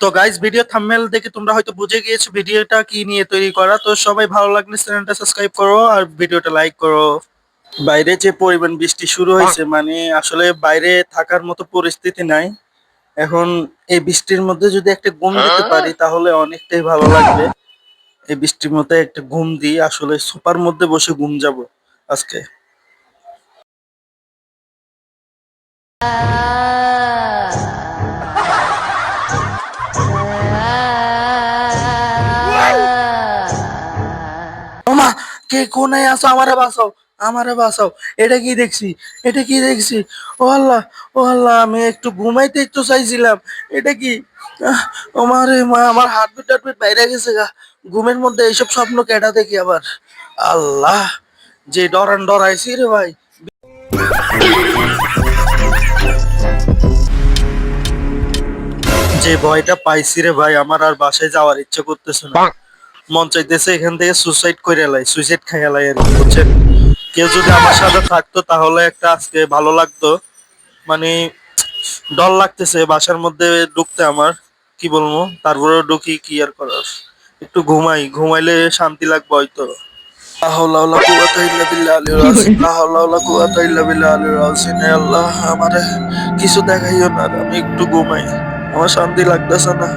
তো guys video thumbnail দেখে তোমরা হয়তো বুঝে গিয়েছো ভিডিওটা কি নিয়ে তৈরি করা। তো সবাই ভালো লাগলে চ্যানেলটা সাবস্ক্রাইব করো আর ভিডিওটা লাইক করো। বাইরে যে পরিমাণ বৃষ্টি শুরু হয়েছে মানে আসলে বাইরে থাকার মতো পরিস্থিতি নাই। এখন এই বৃষ্টির মধ্যে যদি একটা ঘুম দিতে পারি তাহলে অনেকটাই ভালো লাগবে। এই বৃষ্টির মধ্যে একটা ঘুম দিই আসলে সোফার মধ্যে বসে ঘুম যাব আজকে। কে কোনায় আসো আমারে বাঁচাও আমারে বাঁচাও। এটা কি দেখছি? এটা কি দেখছি? ও আল্লাহ ও আল্লাহ, আমি একটু ঘুমাইতে একটু চাইছিলাম। এটা কি? ও মা, আমার হাত পিট বাইরে গেছে গা। ঘুমের মধ্যে এইসব স্বপ্ন কেটা দেখি আবার? আল্লাহ, যে ডরান ডরাইছি রে ভাই। যে ভয়টা পাইছি রে ভাই, আমার আর বাসায় যাওয়ার ইচ্ছা করতেছে না। মন চাইতেছে এখান থেকে সুসাইড করে এলাই সুইসাইড খাই এলাই আর কি, বুঝছেন? কেউ যদি আমার সাথে থাকতো তাহলে একটা আজকে ভালো লাগতো। মানে ডর লাগতেছে, বাসার মধ্যে ঢুকতে আমার, কি বলব? তারপরে ঢুকি কি আর করার? একটু ঘুমাই, ঘুমাইলে শান্তি লাগবে হয়তো। আল্লাহ, আমারে কিছু দেখাইও না, আমি একটু ঘুমাই। আমার শান্তি লাগতেছে না।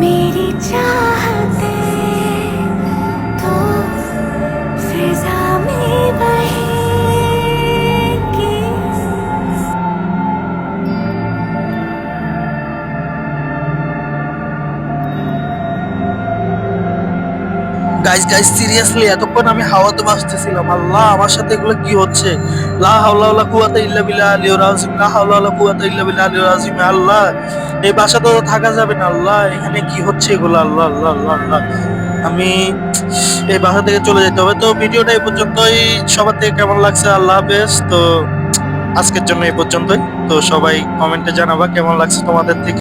मेरी चाहते গাইস গাইস সিরিয়াসলি এতক্ষণ আমি হাওয়াতে বাঁচতেছিলাম। আল্লাহ, আমার সাথে এগুলো কি হচ্ছে? লা হাওলা কুওয়াতা ইল্লা বিল্লাহ আযীম লা হাওলা কুওয়াতা ইল্লা বিল্লাহ আলিয়্যিল আযীম আল্লাহ, এই বাসাতে তো থাকা যাবে না। আল্লাহ, এখানে কি হচ্ছে এগুলো? আল্লাহ আল্লাহ আল্লাহ আল্লাহ। আমি এই বাসা থেকে চলে যেতে হবে। তো ভিডিওটা এই পর্যন্তই। সবার থেকে কেমন লাগছে? আল্লাহ হাফেজ। তো আজকের জন্য এই পর্যন্তই। তো সবাই কমেন্টে জানাবা কেমন লাগছে তোমাদের থেকে।